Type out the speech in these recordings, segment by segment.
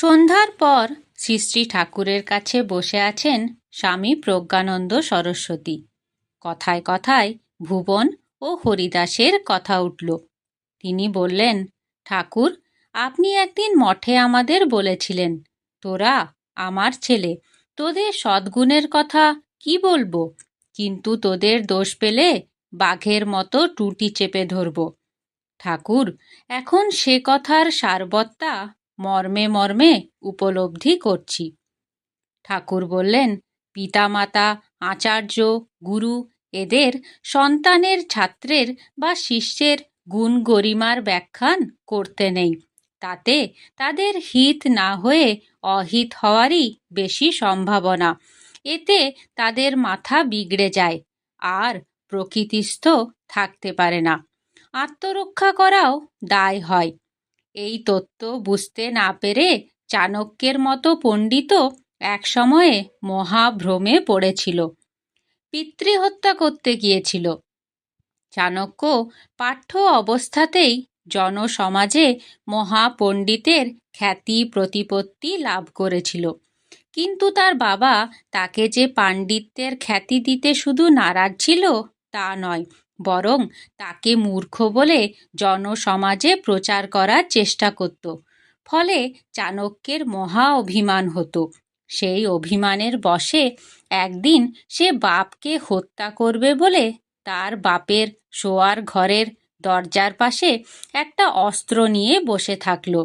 সন্ধ্যার পর শ্রী শ্রী ঠাকুরের কাছে বসে আছেন স্বামী প্রজ্ঞানন্দ সরস্বতী। কথায় কথায় ভুবন ও হরিদাসের কথা উঠল। তিনি বললেন, ঠাকুর, আপনি একদিন মঠে আমাদের বলেছিলেন, তোরা, আমার ছেলে, তোদের সদ্গুণের কথা কি বলব? কিন্তু তোদের দোষ পেলে বাঘের মতো টুটি চেপে ধরব। ঠাকুর, এখন সে কথার সারবত্তা মর্মে মর্মে উপলব্ধি করছি। ঠাকুর বললেন, পিতামাতা, আচার্য, গুরু, এদের সন্তানের, ছাত্রের বা শিষ্যের গুণ গরিমার ব্যাখ্যান করতে নেই। তাতে তাদের হিত না হয়ে অহিত হওয়ারই বেশি সম্ভাবনা। এতে তাদের মাথা বিগড়ে যায়, আর প্রকৃতিস্থ থাকতে পারে না। আত্মরক্ষা করাও দায় হয়। এই তত্ত্ব বুঝতে না পেরে চাণক্যের মতো পণ্ডিত এক সময়ে মহাভ্রমে পড়েছিল। পিতৃহত্যা করতে গিয়েছিল। চাণক্য পাঠ্য অবস্থাতেই জনসমাজে মহাপণ্ডিতের খ্যাতি প্রতিপত্তি লাভ করেছিল। কিন্তু তার বাবা তাকে যে পাণ্ডিত্যের খ্যাতি দিতে শুধু নারাজ ছিল তা নয় বরং তাকে মূর্খ বলে জনসমাজে প্রচার করার চেষ্টা করত। ফলে চাণক্যের মহা অভিমান হতো। সেই অভিমানের বশে একদিন সে বাপকে হত্যা করবে বলে তার বাপের শোয়ার ঘরের দরজার পাশে একটা অস্ত্র নিয়ে বসে থাকল।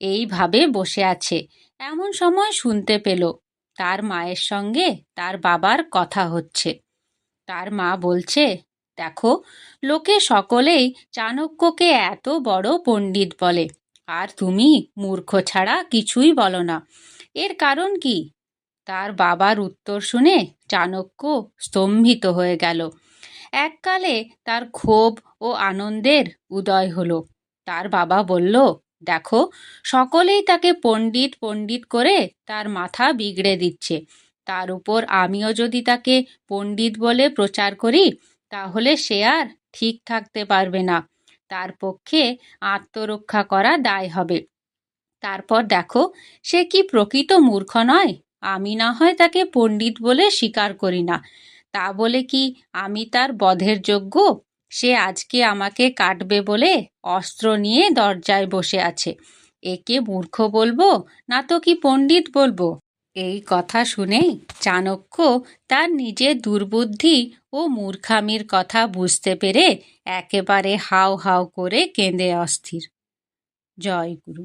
এইভাবে বসে আছে, এমন সময় শুনতে পেল, তার মায়ের সঙ্গে তার বাবার কথা হচ্ছে। তার মা বলছে দেখো, লোকে সকলেই চাণক্যকে এত বড় পণ্ডিত বলে। আর তুমি মূর্খ ছাড়া কিছুই বলো না। এর কারণ কি? তার বাবার উত্তর শুনে চাণক্য স্তম্ভিত হয়ে গেল। এককালে তার ক্ষোভ ও আনন্দের উদয় হলো। তার বাবা বলল, দেখো, সকলেই তাকে পণ্ডিত পণ্ডিত করে তার মাথা বিগড়ে দিচ্ছে। তার উপর আমিও যদি তাকে পণ্ডিত বলে প্রচার করি তাহলে সে আর ঠিক থাকতে পারবে না। তার পক্ষে আত্মরক্ষা করা দায় হবে। তারপর দেখো, সে কি প্রকৃত মূর্খ নয়? আমি না হয় তাকে পণ্ডিত বলে স্বীকার করি না। তা বলে কি আমি তার বধের যোগ্য? সে আজকে আমাকে কাটবে বলে অস্ত্র নিয়ে দরজায় বসে আছে। একে মূর্খ বলব, না তো কি পণ্ডিত বলব? এই কথা শুনেই চাণক্য তার নিজের দুর্বুদ্ধি ও মূর্খামির কথা বুঝতে পেরে একেবারে হাও হাও করে কেঁদে অস্থির। জয় গুরু।